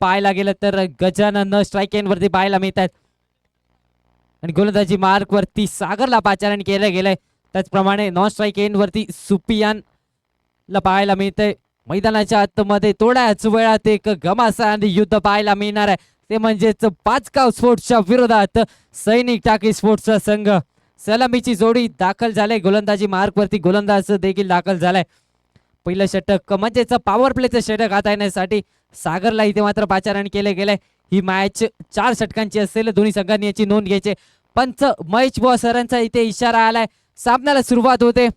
पाहायला गेलं तर गजानन स्ट्राईक एंड वरती पाहायला मिळतात. आणि गोलंदाजी मार्क वरती सागरला पाचारण केलं गेलंय. त्याचप्रमाणे नॉन स्ट्राईक एंड वरती सुपियान ला पाहायला मिळतंय. मैदानाच्या आतमध्ये थोड्याच वेळात एक आणि युद्ध पाहायला मिळणार आहे. ते म्हणजेच पाचगाव स्पोर्ट्सच्या विरोधात सैनिक टाकी स्पोर्ट्सचा संघ सलामीची जोडी दाखल झाले गोलंदाजी मार्क वरती गोलंदाज देखील दाखल झालाय. पहिलं षटक म्हणजेच पॉवर प्लेचं षटक हाता येण्यासाठी सागरला इथे मात्र पाचारण केले गेलंय. ही मॅच चार षटकांची असेल दोन्ही संघांनी याची नोंद घ्यायची. पंच महेश बुवा सरांचा इथे इशारा आलाय. सामन्याला सुरुवात होते.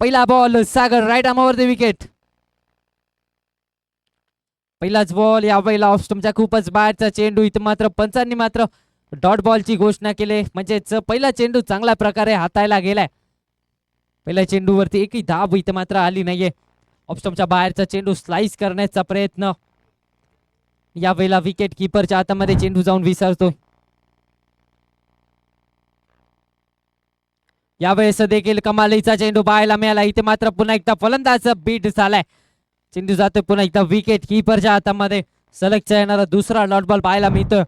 पहिला बॉल सागर राईट आमावरती विकेट पहिलाच बॉल या वेळेला ऑफस्टमच्या खूपच बाहेरचा चेंडू इथं मात्र पंचांनी मात्र डॉट बॉलची घोषणा केली. म्हणजेच पहिला चेंडू चांगल्या प्रकारे हातायला गेलाय. पहिल्या चेंडूवरती एकही धाब इथे मात्र आली नाहीये. ऑफस्टमच्या बाहेरचा चेंडू स्लाइस करण्याचा प्रयत्न. या वेळेला विकेट किपरच्या हातामध्ये चेंडू जाऊन विसरतोय. यावेळेस देखील कमालीचा चेंडू पाहायला मिळाला. इथे मात्र पुन्हा एकदा फलंदाज बीट झालाय. चेंडू जातोय पुन्हा एकदा विकेट किपरच्या हातामध्ये. सलगचा येणारा दुसरा लॉट बॉल पाहायला मिळतोय.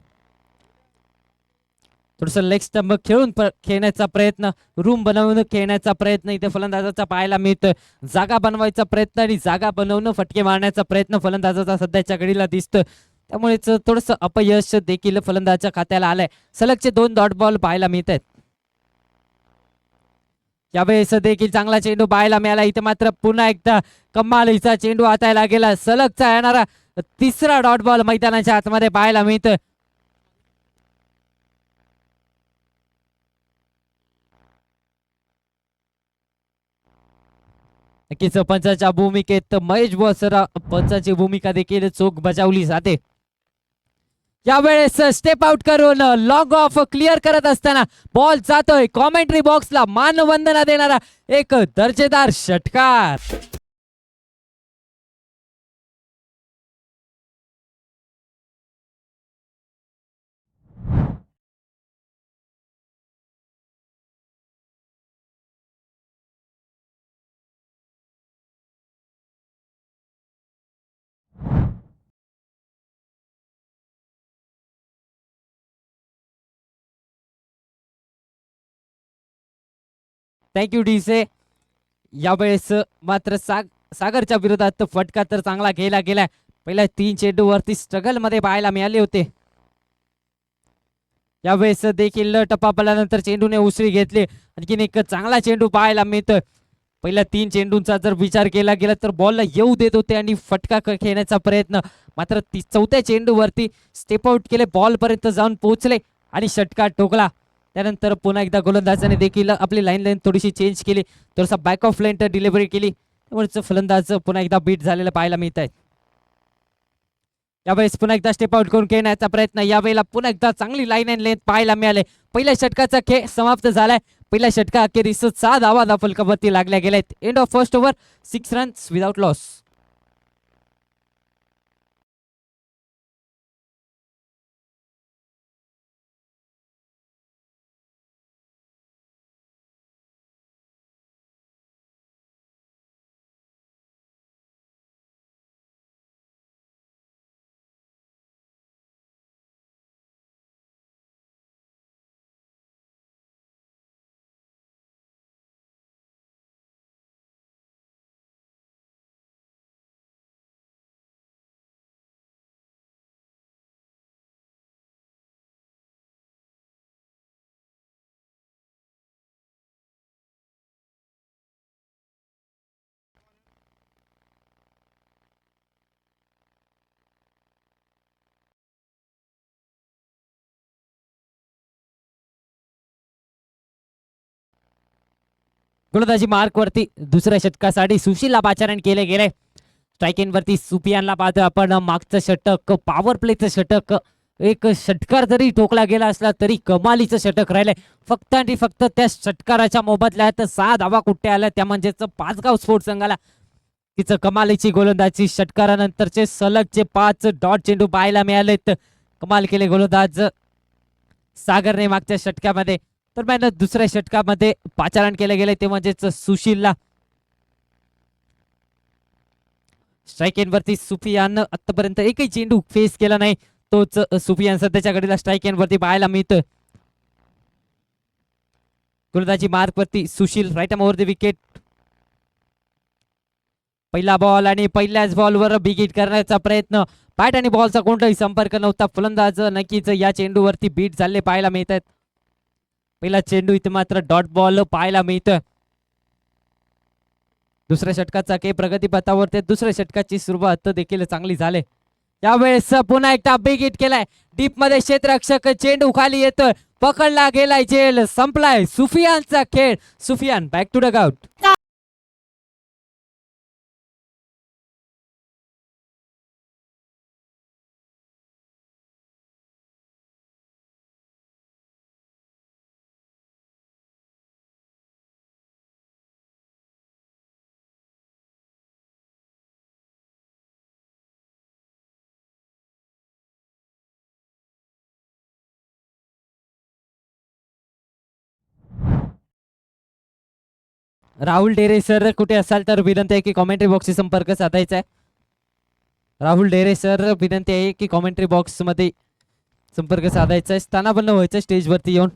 थोडस लेग स्टंप खेळून खेळण्याचा प्रयत्न रूम बनवून खेळण्याचा प्रयत्न इथे फलंदाजाचा पाहायला मिळतोय. जागा बनवायचा प्रयत्न आणि जागा बनवणं फटके मारण्याचा प्रयत्न फलंदाजाचा सध्याच्या घडीला दिसतोय. त्यामुळेच थोडस अपयश देखील फलंदाजाच्या खात्याला आलंय. सलगचे दोन डॉट बॉल पाहायला मिळत आहेत यावेळेस देखील चांगला चेंडू पाहायला मिळाला. इथे मात्र पुन्हा एकदा कमालीचा चेंडू हातायला गेला सलगचा येणारा तिसरा डॉट बॉल मैदानाच्या आतमध्ये पाहायला मिळतोय. नक्कीच पंचाच्या भूमिकेत महेश बॉसरा पंचाची भूमिका देखील चोख बजावली जाते. यावेळेस स्टेप आउट करून लॉग ऑफ क्लिअर करत असताना बॉल जातोय. कॉमेंट्री बॉक्सला मानवंदना देणारा एक दर्जेदार षटकार. थँक्यू डी से यावेळेस मात्र साग सागरच्या विरोधात फटका तर चांगला गेला गेलाय. पहिल्या तीन चेंडूवरती स्ट्रगलमध्ये पाहायला मिळाले होते. यावेळेस देखील टप्पापल्यानंतर चेंडूने उसळी घेतली. आणखीन एक चांगला चेंडू पाहायला मिळतोय पहिल्या तीन चेंडूंचा जर विचार केला गेला तर बॉलला येऊ देत होते आणि फटका खेळण्याचा प्रयत्न. मात्र ती चौथ्या चेंडूवरती स्टेप आउट केले. बॉल पर्यंत जाऊन पोहोचले आणि षटकार ठोकला. त्यानंतर पुन्हा एकदा गोलंदाजाने देखील आपली लाईन लाईन थोडीशी चेंज केली. थोडासा बॅक ऑफ लाईन डिलिव्हरी केली. त्यामुळे फलंदाज पुन्हा एकदा बीट झालेलं पाहायला मिळत आहे यावेळेस पुन्हा एकदा स्टेप आउट करून खेळण्याचा प्रयत्न. यावेळेला पुन्हा एकदा चांगली लाईन अँड लेंथ पाहायला मिळाले. पहिल्या षटकाचा खेळ समाप्त झालाय. पहिल्या षटका अखेरीस सहा धावा दाफलकावरती लागल्या गेल्यात end of first over six runs without loss गोलंदाजी मार्क वरती दुसऱ्या षटकासाठी सुशीलला पाचारण केले गेले. स्ट्राईक वरती सुपियानला पाहतो आपण मागचं षटक पॉवर प्लेचं षटक एक षटकार जरी ठोकला गेला असला तरी कमालीचं षटक राहिलंय फक्त आणि फक्त त्या षटकाराच्या मोबदल्यात सहा धावा कुठे आल्या त्या म्हणजेच पाचगाव स्पोर्ट्स संघाला. तिचं कमालीची गोलंदाजी षटकारानंतरचे सलगचे पाच डॉट चेंडू पाहायला मिळालेत. कमाल केले गोलंदाज सागरने मागच्या षटकामध्ये. तर मॅन दुसऱ्या षटकामध्ये पाचारण केले गेले ते म्हणजेच सुशीलला. स्ट्राईक एनवरती सुफियान आतापर्यंत एकही चेंडू फेस केला नाही. तोच सुफियान सध्याच्या घडीला स्ट्राईक एनवरती पाहायला मिळतोय. गोलंदाजी मार्क वरती सुशील राईट वरती विकेट पहिला बॉल आणि पहिल्याच बॉलवर बिगीट करण्याचा प्रयत्न. बॅट आणि बॉलचा कोणताही संपर्क नव्हता. फलंदाज नक्कीच या चेंडूवरती बीट झाले पाहायला मिळत आहेत पहिला चेंडू इथे मात्र डॉट बॉल पाहायला मिळतोय दुसऱ्या षटकाचा के प्रगती दुसऱ्या षटकाची सुरुवात देखील चांगली झाली. यावेळेस पुन्हा एकदा बिग हिट केलाय. डीपमध्ये क्षेत्ररक्षक चेंडू खाली येतोय पकडला गेलाय जेल संपलाय सुफियानचा खेळ. Sufiyan back to the out Rahul Dere sir कुठे असाल तर विनंती आहे की कॉमेंट्री बॉक्सशी संपर्क साधायचा आहे. राहुल डेरे सर विनंती आहे की कॉमेंट्री बॉक्समध्ये संपर्क साधायचा आहे. स्थानापन्न व्हायचं स्टेजवरती येऊन.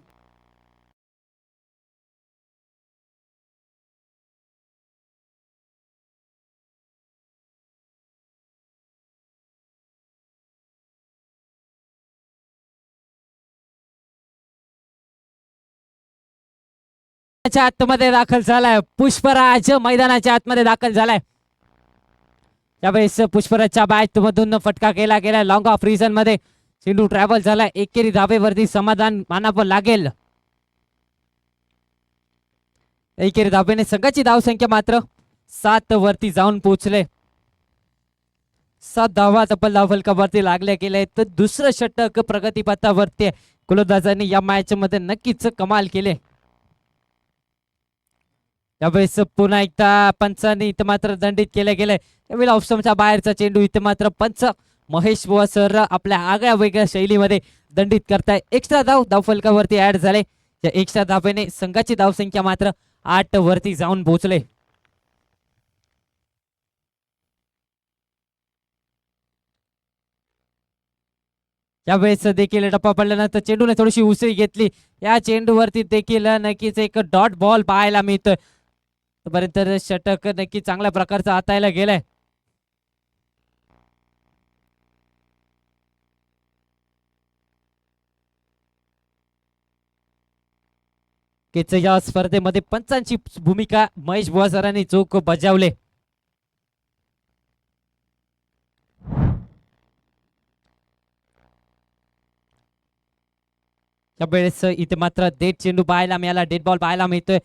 मैदानाच्या आतमध्ये दाखल झालाय. पुष्पराज मैदानाच्या आतमध्ये दाखल झालाय. त्यावेळेस पुष्पराजच्या बॅट मधून फटका केला गेला लॉंग ऑफ रिझनमध्ये चेंडू ट्रॅव्हल झालाय. एकेरी धाबेवरती समाधान मानावं लागेल. एकेरी धाबेने संघाची धावसंख्या मात्र सात वरती जाऊन पोहोचले. सात धावा तब्बल धावफलकावरती लागल्या गेले तर दुसरं षटक प्रगतीपथावरती आहे. गोलंदाजांनी या मॅच मध्ये नक्कीच कमाल केले. त्यावेळेस पुन्हा एकदा पंचाने इथं मात्र दंडित केलं गेलंय त्यावेळी ऑप्शनच्या बाहेरचा चेंडू इथं मात्र पंच महेश बुवा सर आपल्या आगळ्या वेगळ्या शैलीमध्ये दंडित करताय. एक्स्ट्रा धाव धावफलकावरती ऍड झाले. या एक्स्ट्रा धावेने संघाची धावसंख्या मात्र आठ वरती जाऊन पोहोचले. यावेळेस देखील टप्पा पडल्यानंतर चेंडूने थोडीशी उसळी घेतली. या चेंडूवरती देखील नक्कीच एक डॉट बॉल पाहायला मिळतोय. तोपर्यंत षटक नक्की चांगल्या प्रकारचं हातायला गेलंय. या स्पर्धेमध्ये पंचांची भूमिका महेश बुवा सरांनी चोख बजावले. त्यावेळेस इथे मात्र डेट चेंडू पाहायला मिळाला डेट बॉल पाहायला मिळतोय.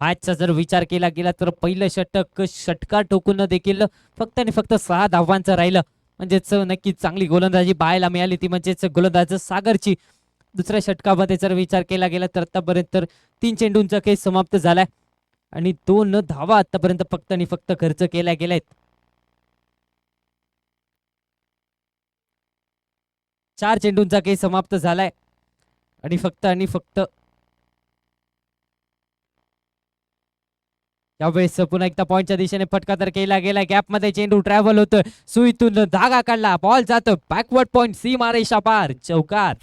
आजचा जर विचार केला गेला तर पहिलं षटक षटकार ठोकून देखील फक्त आणि फक्त सहा धावांचं राहिलं. म्हणजेच नक्की चांगली गोलंदाजी पाहायला मिळाली ती म्हणजेच गोलंदाज सागरची. दुसऱ्या षटकामध्ये जर विचार केला गेला तर आतापर्यंत तीन चेंडूंचा केस समाप्त झालाय. आणि दोन धावा आतापर्यंत फक्त आणि फक्त खर्च केल्या गेल्यात. चार चेंडूंचा केस समाप्त झालाय. आणि फक्त आणि फक्त यावेळेस पुन्हा एकदा पॉईंटच्या दिशेने फटका तर केला गेला गॅपमध्ये चेंडू ट्रॅव्हल होतोय. सुईतून धागा काढला. बॉल जातो. बॅकवर्ड पॉईंट सी मारेशा पार. चौकार.